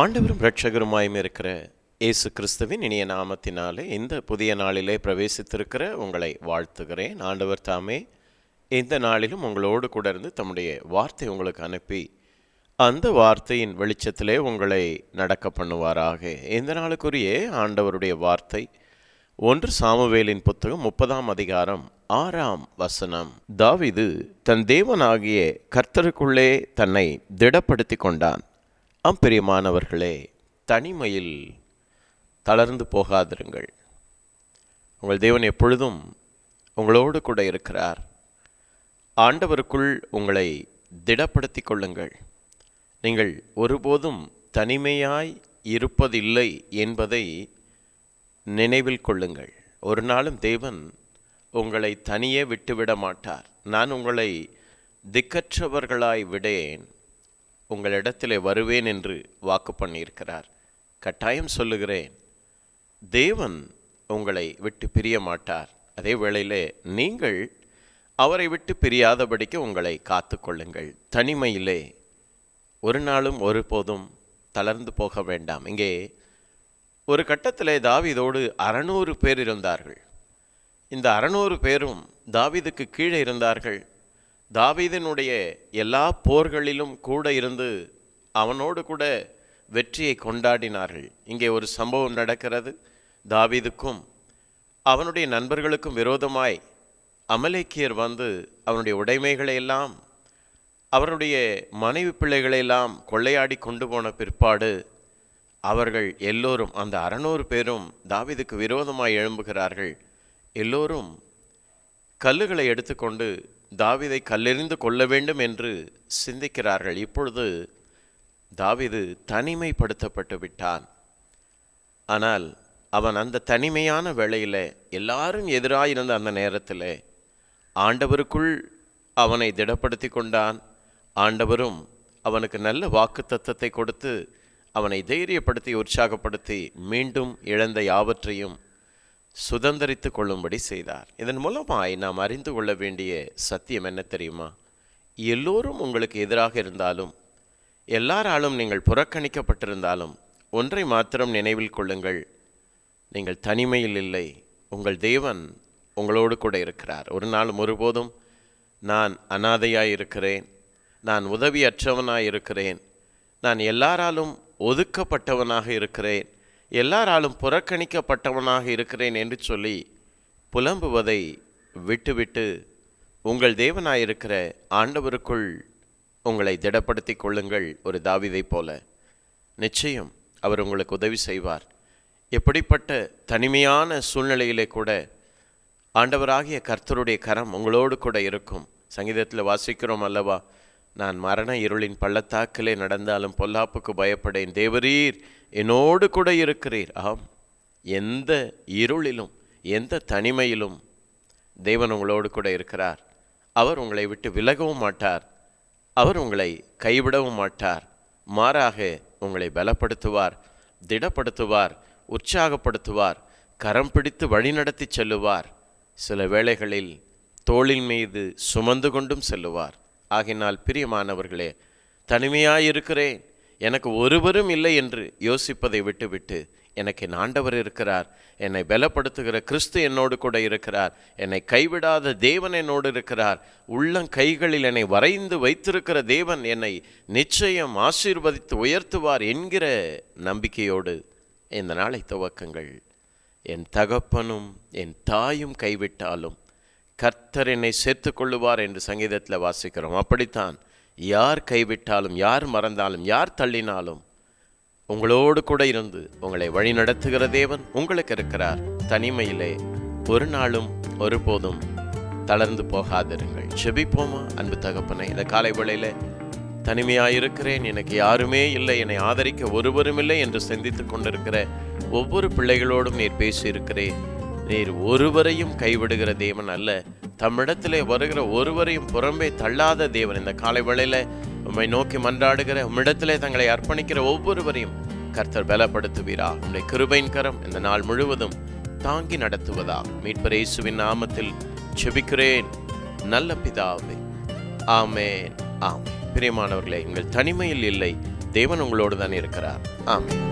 ஆண்டவரும் இரட்சகருமாயும் இருக்கிற இயேசு கிறிஸ்துவின் இனிய நாமத்தினாலே இந்த புதிய நாளிலே பிரவேசித்திருக்கிற உங்களை வாழ்த்துகிறேன். ஆண்டவர் தாமே இந்த நாளிலும் உங்களோடு கூட இருந்து தம்முடைய வார்த்தை உங்களுக்கு அனுப்பி அந்த வார்த்தையின் வெளிச்சத்திலே உங்களை நடக்க பண்ணுவாராக. இந்த நாளுக்குரிய ஆண்டவருடைய வார்த்தை ஒன்று சாமுவேலின் புத்தகம் முப்பதாம் அதிகாரம் ஆறாம் வசனம். தாவிது தன் தேவனாகிய கர்த்தருக்குள்ளே தன்னை திடப்படுத்தி கொண்டான். அம்பெரியமானவர்களே தனிமையில் தளர்ந்து போகாதிருங்கள். உங்கள் தேவன் எப்பொழுதும் உங்களோடு கூட இருக்கிறார். ஆண்டவருக்குள் உங்களை திடப்படுத்திக் கொள்ளுங்கள். நீங்கள் ஒருபோதும் தனிமையாய் இருப்பதில்லை என்பதை நினைவில் கொள்ளுங்கள். ஒரு நாளும் தேவன் உங்களை தனியே விட்டுவிட மாட்டார். நான் உங்களை திக்கற்றவர்களாய் விடேன். உங்களிடத்திலே வருவேன் என்று வாக்கு பண்ணியிருக்கிறார். கட்டாயம் சொல்லுகிறேன். தேவன் உங்களை விட்டு பிரிய மாட்டார். அதே வேளையிலே நீங்கள் அவரை விட்டு பிரியாதபடிக்கு உங்களை காத்து கொள்ளுங்கள். தனிமையிலே ஒரு நாளும் ஒருபோதும் தளர்ந்து போக வேண்டாம். இங்கே ஒரு கட்டத்திலே தாவிதோடு அறநூறு பேர் இருந்தார்கள். இந்த அறநூறு பேரும் தாவிதுக்கு கீழே இருந்தார்கள். தாவீதனுடைய எல்லா போர்களிலும் கூட இருந்து அவனோடு கூட வெற்றியை கொண்டாடினார்கள். இங்கே ஒரு சம்பவம் நடக்கிறது. தாவீதுக்கும் அவனுடைய நண்பர்களுக்கும் விரோதமாய் அமலேக்கியர் வந்து அவனுடைய உடைமைகளை எல்லாம் அவருடைய மனைவி பிள்ளைகளை எல்லாம் கொள்ளையாடி கொண்டு போன பிற்பாடு அவர்கள் எல்லோரும் அந்த அறநூறு பேரும் தாவீதுக்கு விரோதமாய் எழும்புகிறார்கள். எல்லோரும் கல்லுகளை எடுத்துக்கொண்டு தாவிதை கல்லெறிந்து கொள்ள வேண்டும் என்று சிந்திக்கிறார்கள். இப்பொழுது தாவிது தனிமைப்படுத்தப்பட்டு விட்டான். ஆனால் அவன் அந்த தனிமையான வேளையில் எல்லாரும் எதிராயிருந்த அந்த நேரத்தில் ஆண்டவருக்குள் அவனை திடப்படுத்தி கொண்டான். ஆண்டவரும் அவனுக்கு நல்ல வாக்கு தத்தத்தை கொடுத்து அவனை தைரியப்படுத்தி உற்சாகப்படுத்தி மீண்டும் இழந்த யாவற்றையும் சுதந்திரித்து கொள்ளும்படி செய்தார். இதன் மூலமாய் நாம் அறிந்து கொள்ள வேண்டிய சத்தியம் என்ன தெரியுமா? எல்லோரும் உங்களுக்கு எதிராக இருந்தாலும் எல்லாராலும் நீங்கள் புறக்கணிக்கப்பட்டிருந்தாலும் ஒன்றை மாத்திரம் நினைவில் கொள்ளுங்கள். நீங்கள் தனிமையில் இல்லை. உங்கள் தேவன் உங்களோடு கூட இருக்கிறார். ஒரு நாளும் ஒருபோதும் நான் அனாதையாக இருக்கிறேன் நான் உதவியற்றவனாக இருக்கிறேன் நான் எல்லாராலும் ஒதுக்கப்பட்டவனாக இருக்கிறேன். எல்லாராலும் புறக்கணிக்கப்பட்டவனாக இருக்கிறேன் என்று சொல்லி புலம்புவதை விட்டுவிட்டு உங்கள் தேவனாயிருக்கிற ஆண்டவருக்குள் உங்களை திடப்படுத்தி கொள்ளுங்கள் ஒரு தாவிதை போல. நிச்சயம் அவர் உங்களுக்கு உதவி செய்வார். எப்படிப்பட்ட தனிமையான சூழ்நிலையிலே கூட ஆண்டவராகிய கர்த்தருடைய கரம் உங்களோடு கூட இருக்கும். சங்கீதத்தில் வாசிக்கிறோம் அல்லவா? நான் மரண இருளின் பள்ளத்தாக்கிலே நடந்தாலும் பொல்லாப்புக்கு பயப்படேன். தேவரீர் என்னோடு கூட இருக்கிறீர். ஆம் எந்த இருளிலும் எந்த தனிமையிலும் தேவன் உங்களோடு கூட இருக்கிறார். அவர் உங்களை விட்டு விலகவும் மாட்டார். அவர் உங்களை கைவிடவும் மாட்டார். மாறாக உங்களை பலப்படுத்துவார் திடப்படுத்துவார் உற்சாகப்படுத்துவார் கரம் பிடித்து வழிநடத்தி செல்லுவார். சில வேளைகளில் தோளின் மீது சுமந்து கொண்டும் செல்லுவார். ஆகினால் பிரியமானவர்களே தனிமையாயிருக்கிறேன். எனக்கு ஒருவரும் இல்லை என்று யோசிப்பதை விட்டுவிட்டு எனக்கு என் ஆண்டவர் இருக்கிறார். என்னை பலப்படுத்துகிற கிறிஸ்து என்னோடு கூட இருக்கிறார். என்னை கைவிடாத தேவன் என்னோடு இருக்கிறார். உள்ளம் கைகளில் என்னை வரைந்து வைத்திருக்கிற தேவன் என்னை நிச்சயம் ஆசீர்வதித்து உயர்த்துவார் என்கிற நம்பிக்கையோடு இந்த நாளை துவக்கங்கள். என் தகப்பனும் என் தாயும் கைவிட்டாலும் கர்த்தர் என்னை சேர்த்து கொள்ளுவார் என்று சங்கீதத்தில் வாசிக்கிறோம். அப்படித்தான் யார் கைவிட்டாலும் யார் மறந்தாலும் யார் தள்ளினாலும் உங்களோடு கூட இருந்து உங்களை வழி நடத்துகிற தேவன் உங்களுக்கு இருக்கிறார். தனிமையிலே ஒரு நாளும் ஒருபோதும் தளர்ந்து போகாதிருங்கள். செபிப்போமா? அன்பு தகப்பனை இந்த காலை வேளையில் தனிமையாக இருக்கிறேன் எனக்கு யாருமே இல்லை. என்னை ஆதரிக்க ஒருவரும் இல்லை என்று சிந்தித்து கொண்டிருக்கிற ஒவ்வொரு பிள்ளைகளோடும் நீர் பேசியிருக்கிறேன். நீர் ஒருவரையும் கைவிடுகிற தேவன் அல்ல. தம்மிடத்திலே வருகிற ஒருவரையும் புறம்பே தள்ளாத தேவன். இந்த காலை வேளையில உம்மை நோக்கி மன்றாடுகிற உம்மிடத்திலே தங்களை அர்ப்பணிக்கிற ஒவ்வொருவரையும் கர்த்தர் பலப்படுத்துவீரா. உம்முடைய கிருபையின் கரம் இந்த நாள் முழுவதும் தாங்கி நடத்துவதா. மீட்பர் இயேசுவின் நாமத்தில் செபிக்கிறேன். நல்ல பிதாவே. ஆமேன். ஆம். பிரியமானவர்களே எங்கள் தனிமையில் இல்லை. தேவன் உங்களோடு தான் இருக்கிறார். ஆமே